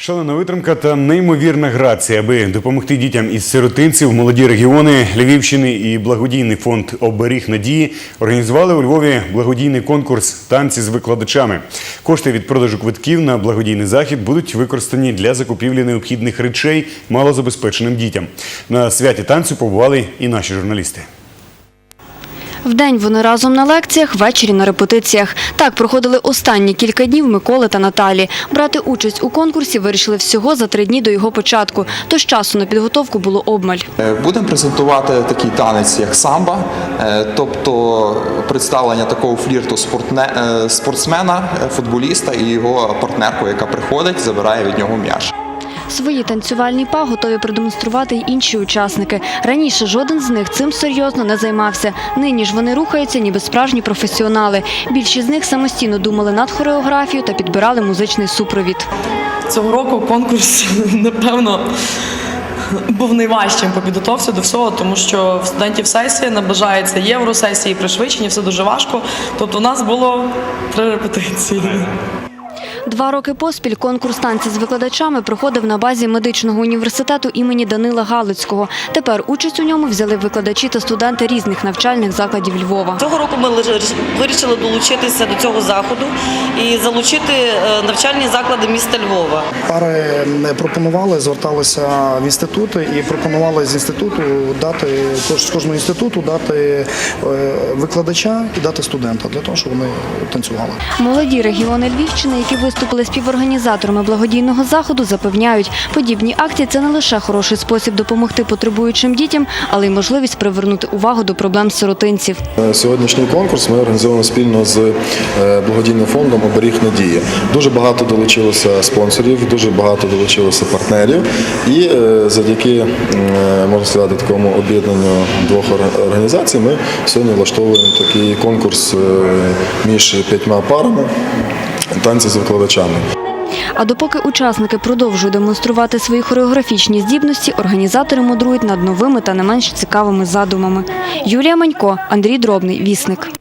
Шалена витримка та неймовірна грація, аби допомогти дітям із сиротинців, молоді регіони Львівщини і благодійний фонд Оберіг надії організували у Львові благодійний конкурс танці з викладачами. Кошти від продажу квитків на благодійний захід будуть використані для закупівлі необхідних речей малозабезпеченим дітям. На святі танцю побували і наші журналісти. Вдень вони разом на лекціях, ввечері на репетиціях. Так проходили останні кілька днів Миколи та Наталі. Брати участь у конкурсі вирішили всього за три дні до його початку. Тож часу на підготовку було обмаль. Е, Будемо презентувати такий танець, як самба, е, тобто представлення такого флірту е, спортсмена, футболіста і його партнерку, яка приходить, забирає від нього м'яч. Свої танцювальні па готові продемонструвати й інші учасники. Раніше жоден з них цим серйозно не займався. Нині ж вони рухаються, ніби справжні професіонали. Більшість з них самостійно думали над хореографією та підбирали музичний супровід. Цього року конкурс, напевно, був найважчим по підготовці до всього, тому що в студентів сесія наближається євросесії, пришвидшені, все дуже важко. Тобто у нас було три репетиції. Два роки поспіль конкурс танці з викладачами проходив на базі медичного університету імені Данила Галицького. Тепер участь у ньому взяли викладачі та студенти різних навчальних закладів Львова. Цього року ми вирішили долучитися до цього заходу і залучити е, навчальні заклади міста Львова. Пари не пропонували, зверталися в інститути і пропонували з інституту дати кож- з кожного інституту дати е, викладача і дати студента для того, щоб вони танцювали. Молоді регіони Львівщини, які виступили співорганізаторами благодійного заходу, запевняють, подібні акції це не лише хороший спосіб допомогти потребуючим дітям, але й можливість привернути увагу до проблем сиротинців. Сьогоднішній конкурс ми організовуємо спільно з е, благодійним фондом Оберіг надії. Дуже багато долучилося спонсорів, дуже багато долучилося партнерів. І е, завдяки е, можна сказати такому об'єднанню двох організацій ми сьогодні влаштовуємо такий конкурс е, між п'ятьма парами танці з викладачами. А допоки учасники продовжують демонструвати свої хореографічні здібності, організатори мудрують над новими та не менш цікавими задумами. Юлія Манько, Андрій Дробний, Вісник.